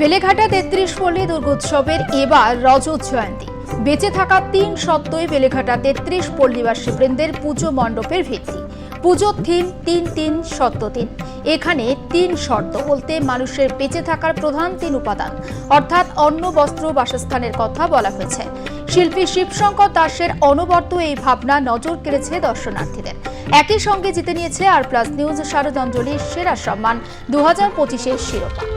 বেলেঘাটা তেত্রিশ পল্লী দুর্গোৎসবের এবার রজত জয়ন্তী বেঁচে থাকা তিন সত্ত্বই বেলেঘাটা তেত্রিশ পল্লীবাসী বৃন্দের পুজো মণ্ডপের ভিত্তি। পুজোর থিম তিন তিন সত্য তিন। এখানে তিন শর্ত বলতে মানুষের বেঁচে থাকার প্রধান তিন উপাদান, অর্থাৎ অন্ন, বস্ত্র, বাসস্থানের কথা বলা হয়েছে। শিল্পী শিবশঙ্কর দাসের অনবর্ত এই ভাবনা নজর কেড়েছে দর্শনার্থীদের। একই সঙ্গে জিতে নিয়েছে আর প্লাস নিউজ শারদাঞ্জলির সেরা সম্মান দু হাজার পঁচিশের শিরোপা।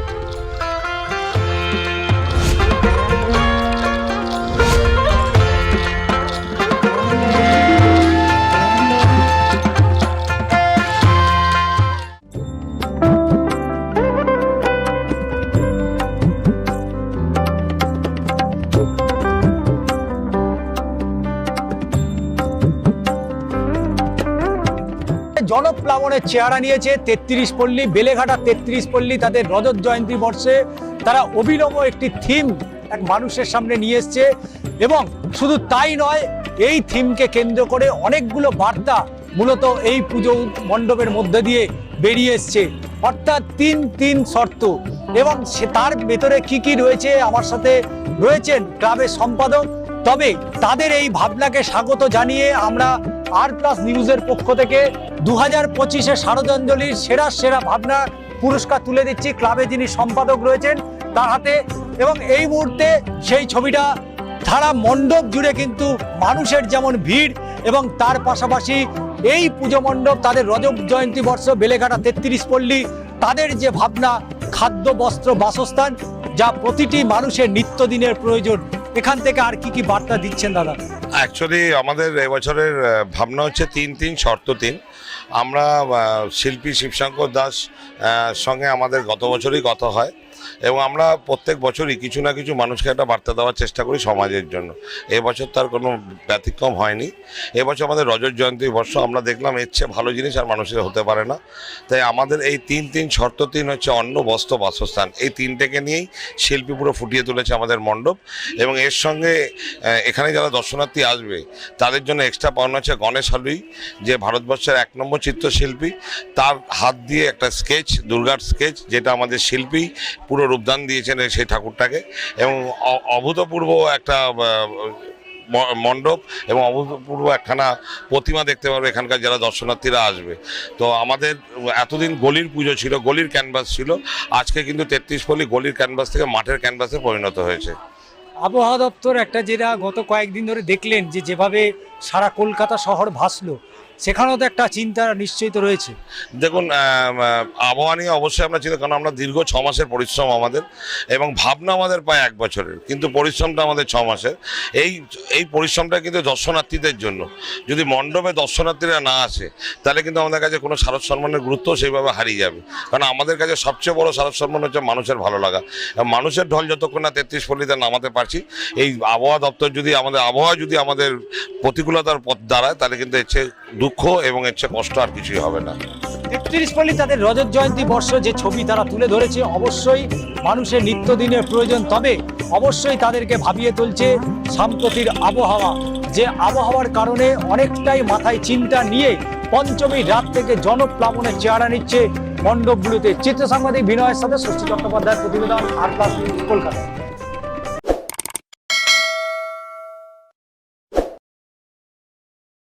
জনপ্লাবনের চেহারা নিয়েছে, তেত্রিশ পল্লী, বেলেঘাটা তেত্রিশ পল্লী তাদের রজত জয়ন্তী বর্ষে। তারা অভিনব একটি থিম এক মানুষের সামনে নিয়ে এসছে এবং শুধু তাই নয়, এই থিমকে কেন্দ্র করে অনেকগুলো বার্তা মূলত এই পুজো মণ্ডপের মধ্যে দিয়ে বেরিয়ে এসছে। অর্থাৎ তিন তিন শর্ত। এবং সে তার ভেতরে কি কি রয়েছে আমার সাথে রয়েছেন ক্লাবের সম্পাদক। তবে তাদের এই ভাবনাকে স্বাগত জানিয়ে আমরা আর প্লাস নিউজের পক্ষ থেকে দু হাজার পঁচিশে শারদাঞ্জলির সেরা সেরা ভাবনা পুরস্কার তুলে দিচ্ছি ক্লাবে যিনি সম্পাদক রয়েছেন তার হাতে। এবং এই মুহূর্তে সেই ছবিটা সারা মণ্ডপ জুড়ে কিন্তু মানুষের যেমন ভিড় এবং তার পাশাপাশি এই পুজো মণ্ডপ, তাদের রজব জয়ন্তী বর্ষ, বেলেঘাটা তেত্রিশ পল্লী, তাদের যে ভাবনা, খাদ্য, বস্ত্র, বাসস্থান, যা প্রতিটি মানুষের নিত্যদিনের প্রয়োজন। এখান থেকে আর কি কি বার্তা দিচ্ছেন দাদা? অ্যাকচুয়ালি আমাদের এবছরের ভাবনা হচ্ছে তিন তিন শর্ত তিন। আমরা শিল্পী শিবশঙ্কর দাস সঙ্গে আমাদের গত বছরই কথা হয়। এবং আমরা প্রত্যেক বছরই কিছু না কিছু মানুষকে একটা বার্তা দেওয়ার চেষ্টা করি সমাজের জন্য। এবছর তার কোনো ব্যতিক্রম হয়নি। এবছর আমাদের রজত জয়ন্তী বর্ষ আমরা দেখলাম এর চেয়ে ভালো জিনিস আর মানুষের হতে পারে না। তাই আমাদের এই তিন তিন শর্ত, তিন হচ্ছে অন্ন, বস্ত্র, বাসস্থান। এই তিনটেকে নিয়েই শিল্পী পুরো ফুটিয়ে তুলেছে আমাদের মণ্ডপ। এবং এর সঙ্গে এখানে যারা দর্শনার্থী আসবে, তাদের জন্য এক্সট্রা পাওনা হচ্ছে গণেশ হালুই, যে ভারতবর্ষের এক নম্বর চিত্রশিল্পী। তার হাত দিয়ে একটা স্কেচ দুর্গার স্কেচ যেটা আমাদের শিল্পী পুরো রূপদান দিয়েছেন সেই ঠাকুরটাকে এবং অভূতপূর্ব একটা মণ্ডপ এবং অভূতপূর্ব একখানা প্রতিমা দেখতে পারবে এখানকার যারা দর্শনার্থীরা আসবে। তো আমাদের এতদিন গলির পুজো ছিল, গলির ক্যানভাস ছিল। আজকে কিন্তু তেত্রিশ পল্লী গলির ক্যানভাস থেকে মাঠের ক্যানভাসে পরিণত হয়েছে। আবহাওয়া দপ্তর একটা যেটা গত কয়েকদিন ধরে দেখলেন যে যেভাবে সারা কলকাতা শহর ভাসলো সেখানেও তো একটা চিন্তা নিশ্চয়ই তো রয়েছে। দেখুন আবহাওয়া নিয়ে অবশ্যই আমরা চিন্তা, কারণ আমরা দীর্ঘ ছ মাসের পরিশ্রম আমাদের এবং ভাবনা আমাদের প্রায় এক বছরের, কিন্তু পরিশ্রমটা আমাদের ছ মাসের। এই এই পরিশ্রমটা কিন্তু দর্শনার্থীদের জন্য। যদি মণ্ডপে দর্শনার্থীরা না আসে, তাহলে কিন্তু আমাদের কাছে কোনো শারদ সম্মানের গুরুত্ব সেইভাবে হারিয়ে যাবে। কারণ আমাদের কাছে সবচেয়ে বড় শারদ সম্মান হচ্ছে মানুষের ভালো লাগা। মানুষের ঢল যতক্ষণ না তেত্রিশ পল্লীতে নামাতে পারছি, এই আবহাওয়া দপ্তর যদি আমাদের, আবহাওয়া যদি আমাদের প্রতিকূলতার পথ দাঁড়ায়, তাহলে কিন্তু এর দুঃখ এবং এর চেয়ে কষ্ট আর কিছুই হবে না। তেত্রিশ পল্লী তাদের রজত জয়ন্তী বর্ষ যে ছবি তারা তুলে ধরেছে, অবশ্যই মানুষের নিত্যদিনের প্রয়োজন। তবে অবশ্যই তাদেরকে ভাবিয়ে তুলছে সাম্প্রতির আবহাওয়া। যে আবহাওয়ার কারণে অনেকটাই মাথায় চিন্তা নিয়ে পঞ্চমী রাত থেকে জনপ্লাবনের চেহারা নিচ্ছে মণ্ডপগুলোতে। চিত্র সাংবাদিক বিনয়ের সাথে ষষ্ঠী চট্টোপাধ্যায়ের প্রতিবেদন, আর প্লাস কলকাতা।